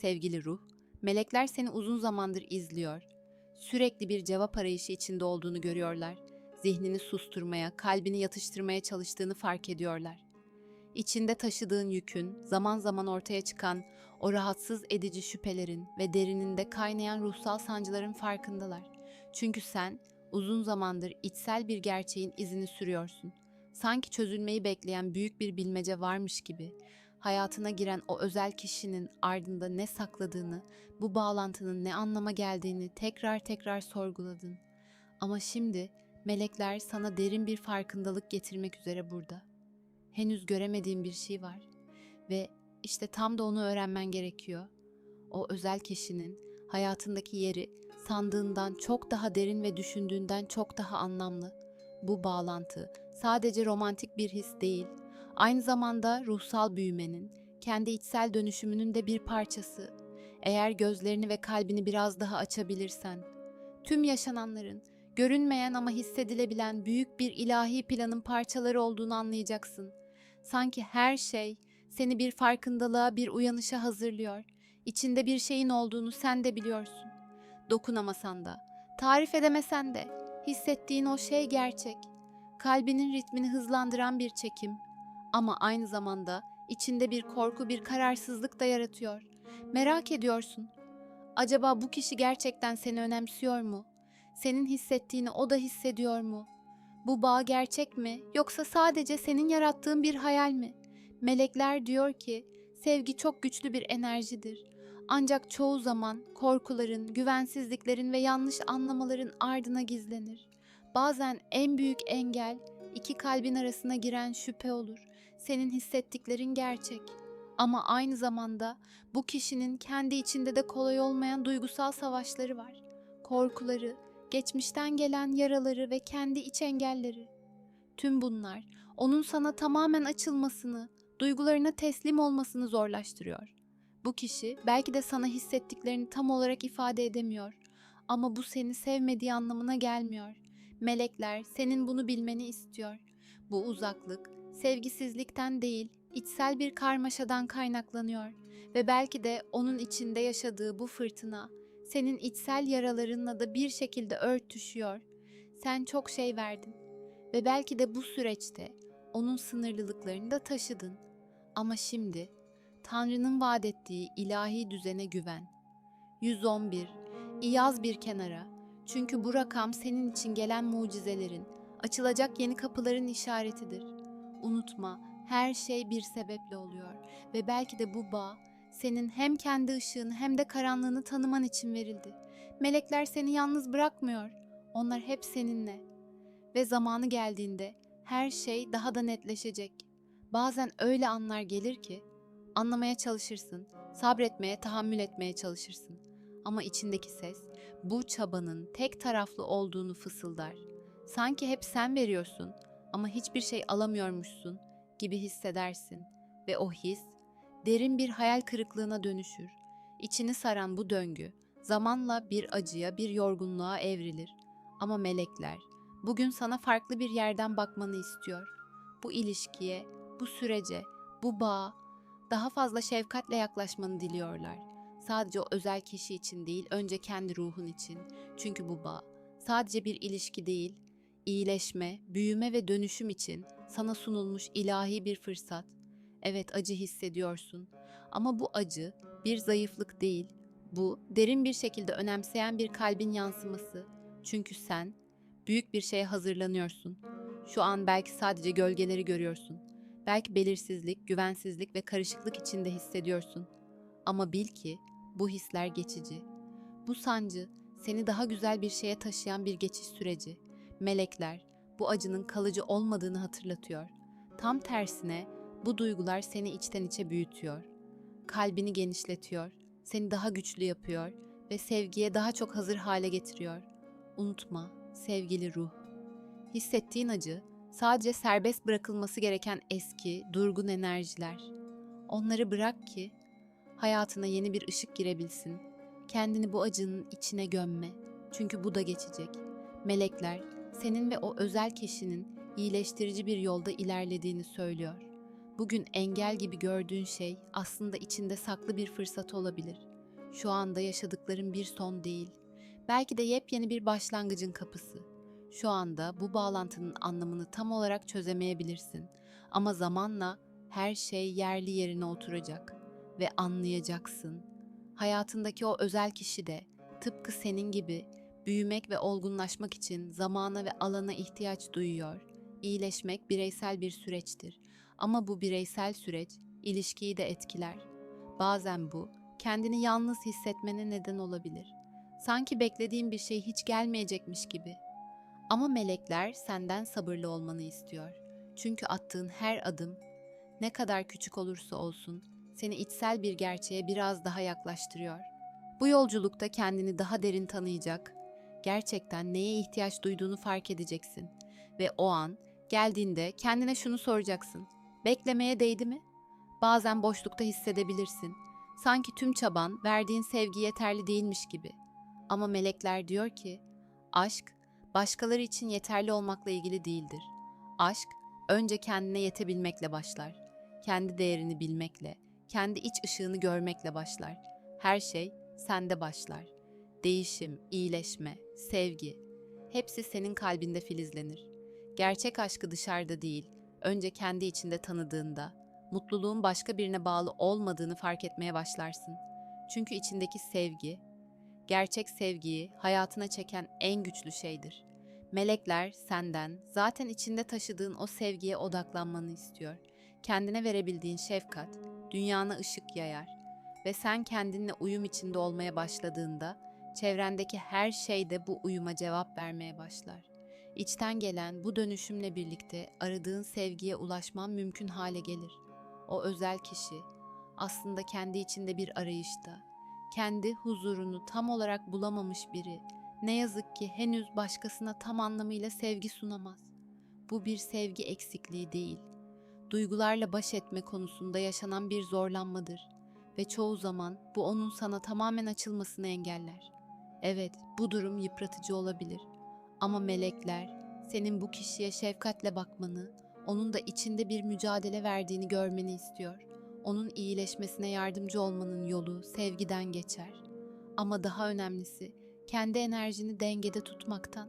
sevgili ruh, melekler seni uzun zamandır izliyor. Sürekli bir cevap arayışı içinde olduğunu görüyorlar. Zihnini susturmaya, kalbini yatıştırmaya çalıştığını fark ediyorlar. İçinde taşıdığın yükün, zaman zaman ortaya çıkan o rahatsız edici şüphelerin ve derininde kaynayan ruhsal sancıların farkındalar. Çünkü sen uzun zamandır içsel bir gerçeğin izini sürüyorsun. Sanki çözülmeyi bekleyen büyük bir bilmece varmış gibi hayatına giren o özel kişinin ardında ne sakladığını, bu bağlantının ne anlama geldiğini tekrar tekrar sorguladın. Ama şimdi melekler sana derin bir farkındalık getirmek üzere burada. Henüz göremediğin bir şey var ve işte tam da onu öğrenmen gerekiyor. O özel kişinin hayatındaki yeri sandığından çok daha derin ve düşündüğünden çok daha anlamlı. Bu bağlantı sadece romantik bir his değil, aynı zamanda ruhsal büyümenin, kendi içsel dönüşümünün de bir parçası. Eğer gözlerini ve kalbini biraz daha açabilirsen, tüm yaşananların görünmeyen ama hissedilebilen büyük bir ilahi planın parçaları olduğunu anlayacaksın. Sanki her şey seni bir farkındalığa, bir uyanışa hazırlıyor. İçinde bir şeyin olduğunu sen de biliyorsun. Dokunamasan da, tarif edemesen de hissettiğin o şey gerçek. Kalbinin ritmini hızlandıran bir çekim ama aynı zamanda içinde bir korku, bir kararsızlık da yaratıyor. Merak ediyorsun. Acaba bu kişi gerçekten seni önemsiyor mu? Senin hissettiğini o da hissediyor mu? Bu bağ gerçek mi yoksa sadece senin yarattığın bir hayal mi? Melekler diyor ki sevgi çok güçlü bir enerjidir. Ancak çoğu zaman korkuların, güvensizliklerin ve yanlış anlamaların ardına gizlenir. Bazen en büyük engel iki kalbin arasına giren şüphe olur. Senin hissettiklerin gerçek. Ama aynı zamanda bu kişinin kendi içinde de kolay olmayan duygusal savaşları var. Korkuları, geçmişten gelen yaraları ve kendi iç engelleri. Tüm bunlar onun sana tamamen açılmasını, duygularına teslim olmasını zorlaştırıyor. Bu kişi belki de sana hissettiklerini tam olarak ifade edemiyor ama bu seni sevmediği anlamına gelmiyor. Melekler senin bunu bilmeni istiyor. Bu uzaklık sevgisizlikten değil, içsel bir karmaşadan kaynaklanıyor ve belki de onun içinde yaşadığı bu fırtına senin içsel yaralarınla da bir şekilde örtüşüyor. Sen çok şey verdin ve belki de bu süreçte onun sınırlılıklarını da taşıdın. Ama şimdi Tanrı'nın vaat ettiği ilahi düzene güven. 111. İyaz bir kenara. Çünkü bu rakam senin için gelen mucizelerin, açılacak yeni kapıların işaretidir. Unutma, her şey bir sebeple oluyor ve belki de bu bağ senin hem kendi ışığını hem de karanlığını tanıman için verildi. Melekler seni yalnız bırakmıyor. Onlar hep seninle. Ve zamanı geldiğinde her şey daha da netleşecek. Bazen öyle anlar gelir ki anlamaya çalışırsın, sabretmeye, tahammül etmeye çalışırsın. Ama içindeki ses bu çabanın tek taraflı olduğunu fısıldar. Sanki hep sen veriyorsun ama hiçbir şey alamıyormuşsun gibi hissedersin ve o his derin bir hayal kırıklığına dönüşür. İçini saran bu döngü zamanla bir acıya, bir yorgunluğa evrilir. Ama melekler bugün sana farklı bir yerden bakmanı istiyor. Bu ilişkiye, bu sürece, bu bağa daha fazla şefkatle yaklaşmanı diliyorlar. Sadece o özel kişi için değil, önce kendi ruhun için. Çünkü bu bağ sadece bir ilişki değil, iyileşme, büyüme ve dönüşüm için sana sunulmuş ilahi bir fırsat. Evet acı hissediyorsun ama bu acı bir zayıflık değil. Bu derin bir şekilde önemseyen bir kalbin yansıması. Çünkü sen büyük bir şeye hazırlanıyorsun. Şu an belki sadece gölgeleri görüyorsun. Belki belirsizlik, güvensizlik ve karışıklık içinde hissediyorsun. Ama bil ki bu hisler geçici. Bu sancı seni daha güzel bir şeye taşıyan bir geçiş süreci. Melekler bu acının kalıcı olmadığını hatırlatıyor. Tam tersine bu duygular seni içten içe büyütüyor. Kalbini genişletiyor, seni daha güçlü yapıyor ve sevgiye daha çok hazır hale getiriyor. Unutma, sevgili ruh. Hissettiğin acı sadece serbest bırakılması gereken eski, durgun enerjiler. Onları bırak ki hayatına yeni bir ışık girebilsin. Kendini bu acının içine gömme. Çünkü bu da geçecek. Melekler senin ve o özel kişinin iyileştirici bir yolda ilerlediğini söylüyor. Bugün engel gibi gördüğün şey aslında içinde saklı bir fırsat olabilir. Şu anda yaşadıkların bir son değil. Belki de yepyeni bir başlangıcın kapısı. Şu anda bu bağlantının anlamını tam olarak çözemeyebilirsin. Ama zamanla her şey yerli yerine oturacak ve anlayacaksın. Hayatındaki o özel kişi de tıpkı senin gibi büyümek ve olgunlaşmak için zamana ve alana ihtiyaç duyuyor. İyileşmek bireysel bir süreçtir ama bu bireysel süreç ilişkiyi de etkiler. Bazen bu kendini yalnız hissetmene neden olabilir. Sanki beklediğin bir şey hiç gelmeyecekmiş gibi. Ama melekler senden sabırlı olmanı istiyor. Çünkü attığın her adım ne kadar küçük olursa olsun seni içsel bir gerçeğe biraz daha yaklaştırıyor. Bu yolculukta kendini daha derin tanıyacak, gerçekten neye ihtiyaç duyduğunu fark edeceksin ve o an geldiğinde kendine şunu soracaksın. Beklemeye değdi mi? Bazen boşlukta hissedebilirsin. Sanki tüm çaban verdiğin sevgi yeterli değilmiş gibi. Ama melekler diyor ki, aşk başkaları için yeterli olmakla ilgili değildir. Aşk önce kendine yetebilmekle başlar. Kendi değerini bilmekle, kendi iç ışığını görmekle başlar. Her şey sende başlar. Değişim, iyileşme, sevgi hepsi senin kalbinde filizlenir. Gerçek aşkı dışarıda değil, önce kendi içinde tanıdığında, mutluluğun başka birine bağlı olmadığını fark etmeye başlarsın. Çünkü içindeki sevgi, gerçek sevgiyi hayatına çeken en güçlü şeydir. Melekler senden zaten içinde taşıdığın o sevgiye odaklanmanı istiyor. Kendine verebildiğin şefkat dünyana ışık yayar ve sen kendinle uyum içinde olmaya başladığında çevrendeki her şey de bu uyuma cevap vermeye başlar. İçten gelen bu dönüşümle birlikte aradığın sevgiye ulaşman mümkün hale gelir. O özel kişi aslında kendi içinde bir arayışta, kendi huzurunu tam olarak bulamamış biri. Ne yazık ki henüz başkasına tam anlamıyla sevgi sunamaz. Bu bir sevgi eksikliği değil. Duygularla baş etme konusunda yaşanan bir zorlanmadır ve çoğu zaman bu onun sana tamamen açılmasını engeller. Evet, bu durum yıpratıcı olabilir. Ama melekler senin bu kişiye şefkatle bakmanı, onun da içinde bir mücadele verdiğini görmeni istiyor. Onun iyileşmesine yardımcı olmanın yolu sevgiden geçer. Ama daha önemlisi kendi enerjini dengede tutmaktan,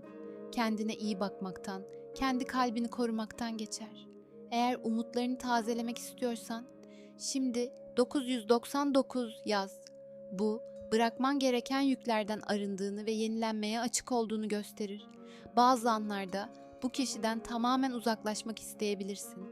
kendine iyi bakmaktan, kendi kalbini korumaktan geçer. Eğer umutlarını tazelemek istiyorsan, şimdi 999 yaz. Bu, bırakman gereken yüklerden arındığını ve yenilenmeye açık olduğunu gösterir. Bazı anlarda bu kişiden tamamen uzaklaşmak isteyebilirsin.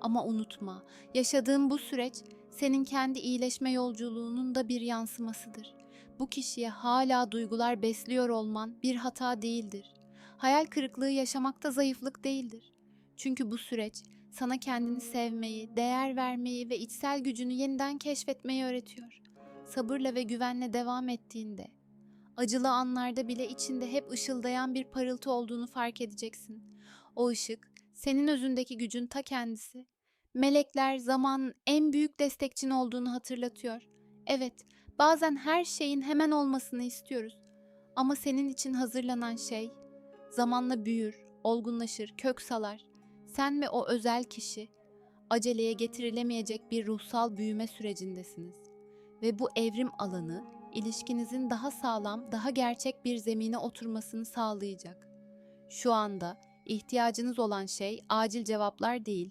Ama unutma, yaşadığın bu süreç senin kendi iyileşme yolculuğunun da bir yansımasıdır. Bu kişiye hala duygular besliyor olman bir hata değildir. Hayal kırıklığı yaşamak da zayıflık değildir. Çünkü bu süreç sana kendini sevmeyi, değer vermeyi ve içsel gücünü yeniden keşfetmeyi öğretiyor. Sabırla ve güvenle devam ettiğinde, acılı anlarda bile içinde hep ışıldayan bir parıltı olduğunu fark edeceksin. O ışık, senin özündeki gücün ta kendisi. Melekler zamanın en büyük destekçin olduğunu hatırlatıyor. Evet, bazen her şeyin hemen olmasını istiyoruz. Ama senin için hazırlanan şey zamanla büyür, olgunlaşır, kök salar. Sen ve o özel kişi aceleye getirilemeyecek bir ruhsal büyüme sürecindesiniz. Ve bu evrim alanı ilişkinizin daha sağlam, daha gerçek bir zemine oturmasını sağlayacak. Şu anda ihtiyacınız olan şey acil cevaplar değil,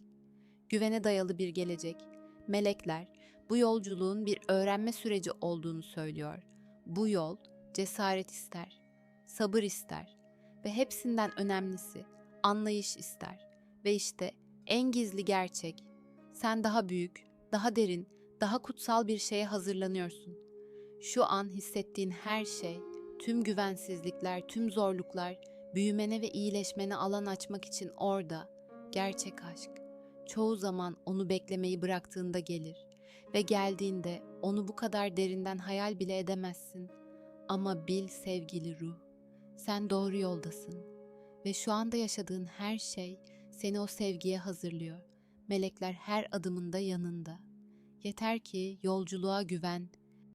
güvene dayalı bir gelecek. Melekler bu yolculuğun bir öğrenme süreci olduğunu söylüyor. Bu yol cesaret ister, sabır ister ve hepsinden önemlisi anlayış ister. Ve işte en gizli gerçek, sen daha büyük, daha derin, daha kutsal bir şeye hazırlanıyorsun. Şu an hissettiğin her şey, tüm güvensizlikler, tüm zorluklar, büyümene ve iyileşmene alan açmak için orada. Gerçek aşk. Çoğu zaman onu beklemeyi bıraktığında gelir ve geldiğinde onu bu kadar derinden hayal bile edemezsin. Ama bil sevgili ruh, sen doğru yoldasın ve şu anda yaşadığın her şey seni o sevgiye hazırlıyor. Melekler her adımında yanında. Yeter ki yolculuğa güven